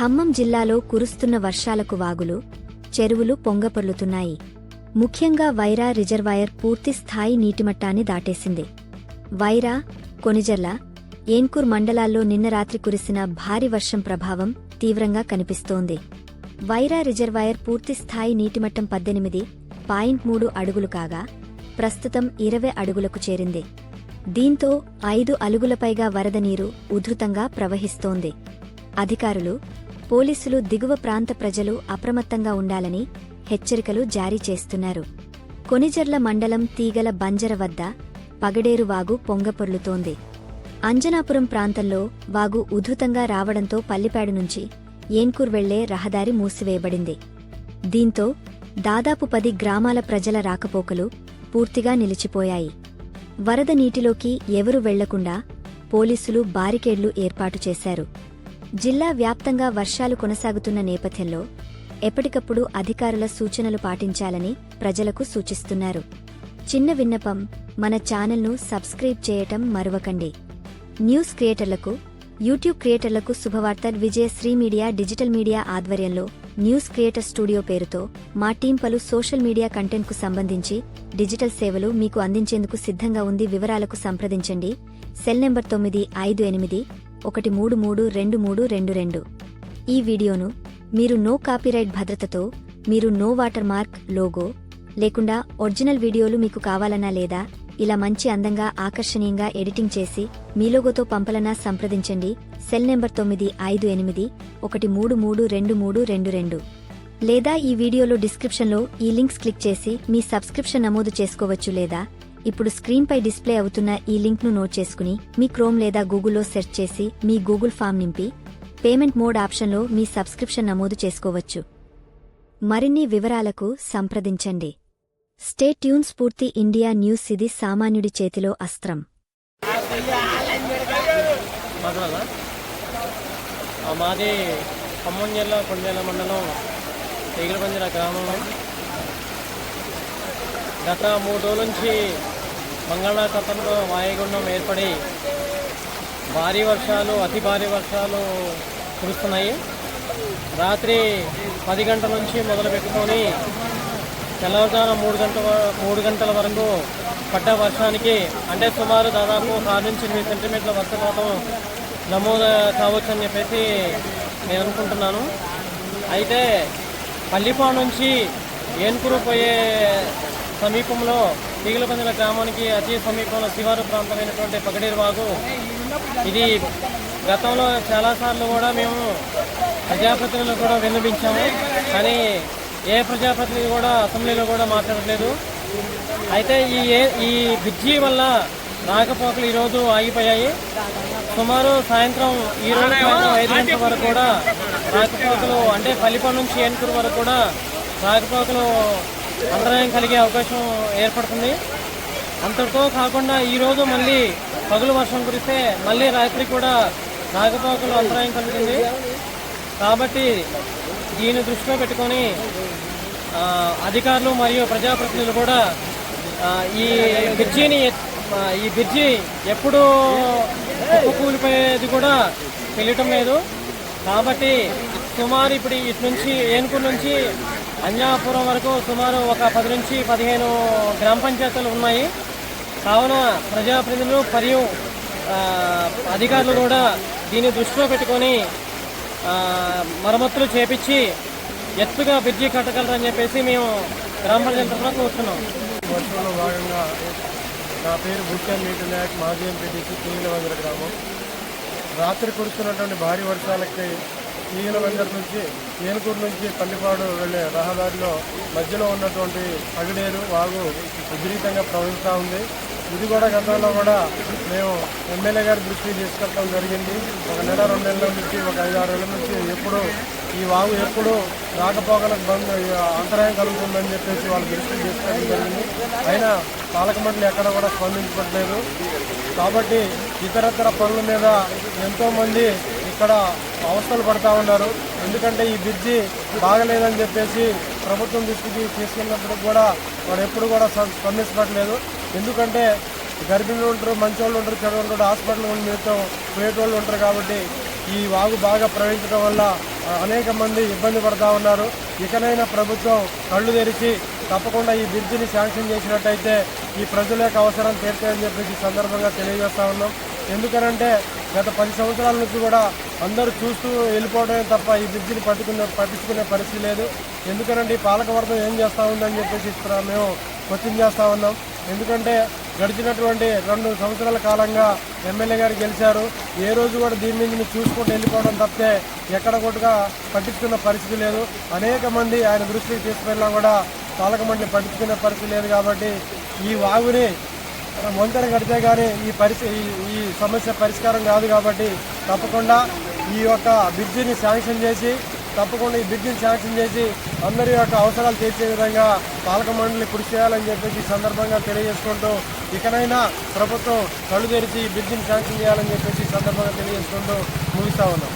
ఖమ్మం జిల్లాలో కురుస్తున్న వర్షాలకు వాగులు చెరువులు పొంగపొర్లుతున్నాయి. ముఖ్యంగా వైరా రిజర్వాయర్ పూర్తి స్థాయి నీటిమట్టాన్ని దాటేసింది. వైరా కొనిజర్ల ఏన్కూర్ మండలాల్లో నిన్న రాత్రి కురిసిన భారీ వర్షం ప్రభావం తీవ్రంగా కనిపిస్తోంది. వైరా రిజర్వాయర్ పూర్తి స్థాయి నీటిమట్టం పద్దెనిమిది పాయింట్ మూడు అడుగులు కాగా ప్రస్తుతం ఇరవై అడుగులకు చేరింది. దీంతో ఐదు అలుగులపైగా వరద నీరు ఉధృతంగా ప్రవహిస్తోంది. అధికారులు పోలీసులు దిగువ ప్రాంత ప్రజలు అప్రమత్తంగా ఉండాలని హెచ్చరికలు జారీ చేస్తున్నారు. కొనిజర్ల మండలం తీగల బంజర వద్ద పగడేరు వాగు పొంగపొర్లుతోంది అంజనాపురం ప్రాంతంలో వాగు ఉధృతంగా రావడంతో పల్లిపాడు నుంచి ఏన్కూర్ వెళ్ళే రహదారి మూసివేయబడింది. దీంతో దాదాపు పది గ్రామాల ప్రజల రాకపోకలు పూర్తిగా నిలిచిపోయాయి. వరద నీటిలోకి ఎవరు వెళ్ళకుండా పోలీసులు బారికేడ్లు ఏర్పాటు చేశారు. జిల్లా వ్యాప్తంగా వర్షాలు కొనసాగుతున్న నేపథ్యంలో ఎప్పటికప్పుడు అధికారుల సూచనలు పాటించాలని ప్రజలకు సూచిస్తున్నారు. చిన్న విన్నపం మన ఛానల్ను సబ్స్క్రైబ్ చేయటం మరువకండి. న్యూస్ క్రియేటర్లకు యూట్యూబ్ క్రియేటర్లకు శుభవార్త Vijaya Sri media digital media ఆధ్వర్యంలో న్యూస్ క్రియేటర్ స్టూడియో పేరుతో మా టీం పలు సోషల్ మీడియా కంటెంట్కు సంబంధించి డిజిటల్ సేవలు మీకు అందించేందుకు సిద్ధంగా ఉంది. వివరాలకు సంప్రదించండి. సెల్ నెంబర్ తొమ్మిది ఐదు ఎనిమిది ఒకటి మూడు మూడు రెండు మూడు రెండు రెండు. ఈ వీడియోను మీరు నో కాపీరైట్ భద్రతతో మీరు నో వాటర్ మార్క్ లోగో లేకుండా ఒరిజినల్ వీడియోలు మీకు కావాలన్నా లేదా ఇలా మంచి అందంగా ఆకర్షణీయంగా ఎడిటింగ్ చేసి మీ లోగోతో పంపలనా సంప్రదించండి. సెల్ నెంబర్ తొమ్మిది ఐదు ఎనిమిది ఒకటి మూడు మూడు రెండు మూడు రెండు రెండు. లేదా ఈ వీడియోలో డిస్క్రిప్షన్లో ఈ లింక్స్ క్లిక్ చేసి మీ సబ్స్క్రిప్షన్ నమోదు చేసుకోవచ్చు లేదా ఇప్పుడు స్క్రీన్పై డిస్ప్లే అవుతున్న ఈ లింక్ను నోట్ చేసుకుని మీ క్రోమ్ లేదా గూగుల్లో సెర్చ్ చేసి మీ గూగుల్ ఫామ్ నింపి పేమెంట్ మోడ్ ఆప్షన్లో మీ సబ్స్క్రిప్షన్ నమోదు చేసుకోవచ్చు. మరిన్ని వివరాలకు సంప్రదించండి. Stay tune Sphoorthi India news ఇది సామాన్యుడి చేతిలో అస్త్రం. మాది ఖమ్మం జిల్లా కొండేల మండలం తీగలపంజర గ్రామంలో గత మూడు రోజుల నుంచి బంగాళాఖాతంలో వాయుగుండం ఏర్పడి భారీ వర్షాలు అతి భారీ వర్షాలు కురుస్తున్నాయి. రాత్రి పది గంటల నుంచి మొదలు పెట్టుకొని తెల్లవారుజామున మూడు గంటల వ- మూడు గంటల వరకు పడ్డ వర్షానికి అంటే సుమారు దాదాపు ఆరు నుంచి ఎనిమిది సెంటీమీటర్ల వర్షపాతం నమోదు కావచ్చు అని చెప్పేసి నేను అనుకుంటున్నాను. అయితే పల్లిపాడు నుంచి ఏన్కూరు పోయే సమీపంలో తీగలపందిల గ్రామానికి అతి సమీపంలో శివారు ప్రాంతమైనటువంటి పగడేరు వాగు ఇది గతంలో చాలాసార్లు కూడా మేము ప్రజాప్రతినిధులు కూడా విన్నపించాము కానీ ఏ ప్రజాప్రతినిధి కూడా అసెంబ్లీలో కూడా మాట్లాడలేదు. అయితే ఈ ఏ- ఈ బ్రిడ్జి వల్ల రాకపోకలు ఈరోజు ఆగిపోయాయి. సుమారు సాయంత్రం ఈ రోజు సాయంత్రం ఐదు గంటల వరకు కూడా రాకపోకలు అంటే పల్లిపల్లి నుంచి ఏనుకూరు వరకు కూడా రాకపోకలు అంతరాయం కలిగే అవకాశం ఏర్పడుతుంది. అంతటితో కాకుండా ఈరోజు మళ్ళీ పగులు వర్షం కురిస్తే మళ్ళీ రాత్రి కూడా రాకపోకలు అంతరాయం కలుగుతుంది. కాబట్టి దీన్ని దృష్టిలో పెట్టుకొని అధికారులు మరియు ప్రజాప్రతినిధులు కూడా ఈ బ్రిడ్జిని ఈ బ్రిడ్జి ఎప్పుడు కూలిపోయేది కూడా తెలియటం లేదు. కాబట్టి సుమారు ఇప్పుడు ఇటు నుంచి ఏనుకూరు నుంచి అంజాపురం వరకు సుమారు ఒక పది నుంచి పదిహేను గ్రామ పంచాయతీలు ఉన్నాయి. కావున ప్రజాప్రతినిధులు మరియు అధికారులు కూడా దీన్ని దృష్టిలో పెట్టుకొని మరమ్మతులు చేపించి ఎత్తుగా బ్రిడ్జి కట్టగలరని చెప్పేసి మేము గ్రామ ప్రజల తరఫున కోరుతున్నాం వర్షంలో భాగంగా నా పేరు బుట్ట నీటి నాయక్ మాజీ ఎంపీటీసీ కింగిలవంజర గ్రామం. రాత్రి కురుస్తున్నటువంటి భారీ వర్షాలకి ఈగల నుంచి ఏనుకూరు నుంచి పల్లిపాడు వెళ్ళే రహదారిలో మధ్యలో ఉన్నటువంటి పగిడేరు వాగు విపరీతంగా ప్రవహిస్తూ ఉంది. ఇది కూడా గతంలో కూడా మేము ఎమ్మెల్యే గారి దృష్టికి తీసుకెళ్ళడం జరిగింది. ఒక నెల రెండు నెలల నుంచి ఒక ఐదు ఆరు నెలల నుంచి ఎప్పుడు ఈ వాగు ఎప్పుడు రాకపోకలకు బంద్ అంతరాయం కలుగుతుందని చెప్పేసి వాళ్ళ దృష్టికి తీసుకెళ్ళడం జరిగింది. అయినా పాలక మండలి ఎక్కడ కూడా స్పందించట్లేదు. కాబట్టి ఇతరతర పనుల మీద ఎంతోమంది ఇక్కడ అవస్థలు పడతా ఉన్నారు. ఎందుకంటే ఈ బ్రిడ్జి బాగలేదని చెప్పేసి ప్రభుత్వం దృష్టికి తీసుకెళ్ళినప్పుడు కూడా వాడు ఎప్పుడు కూడా స్పందించబడలేదు. ఎందుకంటే గర్భిణులు ఉంటారు మంచి వాళ్ళు ఉంటారు చెడు ఉంటారు హాస్పిటల్ నిమిత్తం పోయేటోళ్ళు ఉంటారు కాబట్టి ఈ వాగు బాగా ప్రవహించడం వల్ల అనేక మంది ఇబ్బంది పడతా ఉన్నారు. ఇకనైనా ప్రభుత్వం కళ్ళు తెరిచి తప్పకుండా ఈ బ్రిడ్జిని శాంక్షన్ చేసినట్టయితే ఈ ప్రజల యొక్క అవసరం తీర్చాయని చెప్పేసి సందర్భంగా తెలియజేస్తా ఉన్నాం. ఎందుకనంటే గత పది సంవత్సరాల నుంచి కూడా అందరూ చూస్తూ వెళ్ళిపోవడమే తప్ప ఈ బ్రిడ్జిని పట్టుకునే పట్టించుకునే పరిస్థితి లేదు. ఎందుకనండి? ఈ పాలకవర్గం ఏం చేస్తూ ఉందని చెప్పేసి మేము క్వశ్చన్ చేస్తూ ఉన్నాం. ఎందుకంటే గడిచినటువంటి రెండు సంవత్సరాల కాలంగా ఎమ్మెల్యే గారు గెలిచారు. ఏ రోజు కూడా దీని మీద చూసుకుంటూ వెళ్ళిపోవడం తప్పితే ఎక్కడ కొట్టుగా పట్టించుకున్న పరిస్థితి లేదు. అనేక మంది ఆయన దృష్టికి తీసుకెళ్ళినా కూడా పాలక మండలి పట్టించుకునే పరిస్థితి లేదు కాబట్టి ఈ వాగుని వంతెన కడితే కానీ ఈ పరిస్థితి ఈ సమస్య పరిష్కారం కాదు కాబట్టి తప్పకుండా ఈ యొక్క బ్రిడ్జిని శాంక్షన్ చేసి తప్పకుండా ఈ బ్రిడ్జిని శాంక్షన్ చేసి అందరి యొక్క అవసరాలు తీర్చే విధంగా పాలక మండలి కృషి చేయాలని చెప్పేసి సందర్భంగా తెలియజేసుకుంటూ ఇకనైనా ప్రభుత్వం కళ్ళు తెరిచి ఈ బ్రిడ్జిని శాంక్షన్ చేయాలని చెప్పేసి సందర్భంగా తెలియజేసుకుంటూ ముగిస్తా ఉన్నాం.